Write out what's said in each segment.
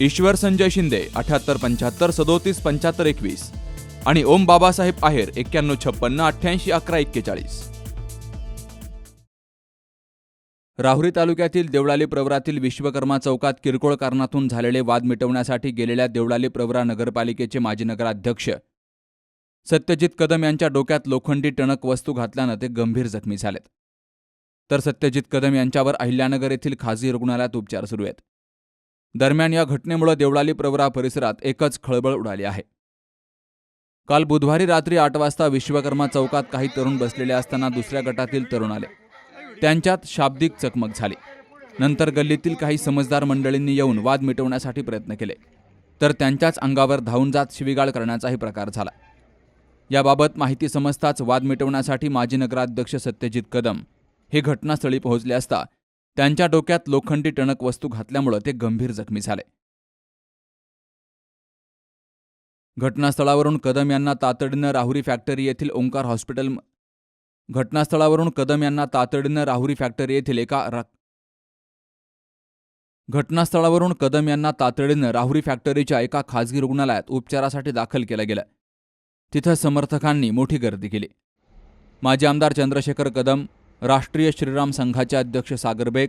ईश्वर संजय शिंदे अठ्याहत्तर पंच्याहत्तर सदोतीस पंच्याहत्तर एकवीस. आणि ओम बाबासाहेब आहेर एक्क्याण्णव छप्पन्न अठ्ठ्याऐंशी अकरा एक्केचाळीस. राहुरी तालुक्यातील देवळाली प्रवरातील विश्वकर्मा चौकात किरकोळ कारणातून झालेले वाद मिटवण्यासाठी गेलेल्या देवळाली प्रवरा नगरपालिकेचे माजी नगराध्यक्ष सत्यजित कदम यांच्या डोक्यात लोखंडी टणक वस्तू घातल्यानं ते गंभीर जखमी झालेत. तर सत्यजित कदम यांच्यावर अहिल्यानगर येथील खासगी रुग्णालयात उपचार सुरू आहेत. दरम्यान या घटनेमुळे देवळाली प्रवरा परिसरात एकच खळबळ उडाली आहे. काल बुधवारी रात्री आठ वाजता विश्वकर्मा चौकात काही तरुण बसलेले असताना दुसऱ्या गटातील तरुण आले. त्यांच्यात शाब्दिक चकमक झाली. नंतर गल्लीतील काही समजदार मंडळींनी येऊन वाद मिटवण्यासाठी प्रयत्न केले. तर त्यांच्याच अंगावर धावून जात शिवीगाळ करण्याचाही प्रकार झाला. याबाबत माहिती समजताच वाद मिटवण्यासाठी माजी नगराध्यक्ष सत्यजित कदम हे घटनास्थळी पोहोचले असता त्यांच्या डोक्यात लोखंडी टणक वस्तू घातल्यामुळं ते गंभीर जखमी झाले. घटनास्थळावरून कदम यांना तातडीनं राहुरी फॅक्टरी येथील ओंकार हॉस्पिटल घटनास्थळावरून कदम यांना तातडीनं राहुरी फॅक्टरी येथील एका घटनास्थळावरून कदम यांना तातडीनं राहुरी फॅक्टरीच्या एका खासगी रुग्णालयात उपचारासाठी दाखल केलं गेलं. तिथं समर्थकांनी मोठी गर्दी केली. माजी आमदार चंद्रशेखर कदम राष्ट्रीय श्रीराम संघाचे अध्यक्ष सागर बेग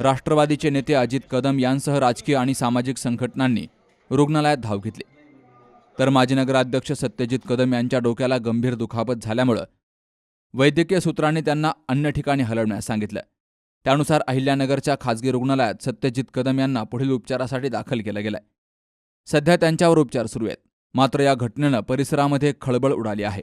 राष्ट्रवादीचे नेते अजित कदम यांसह राजकीय आणि सामाजिक संघटनांनी रुग्णालयात धाव घेतली. तर माजी नगराध्यक्ष सत्यजित कदम यांच्या डोक्याला गंभीर दुखापत झाल्यामुळं वैद्यकीय सूत्रांनी त्यांना अन्य ठिकाणी हलवण्यास सांगितलं. त्यानुसार अहिल्यानगरच्या खाजगी रुग्णालयात सत्यजित कदम यांना पुढील उपचारासाठी दाखल केलं गेलंय. सध्या त्यांच्यावर उपचार सुरू आहेत. मात्र या घटनेनं परिसरामध्ये खळबळ उडाली आहे.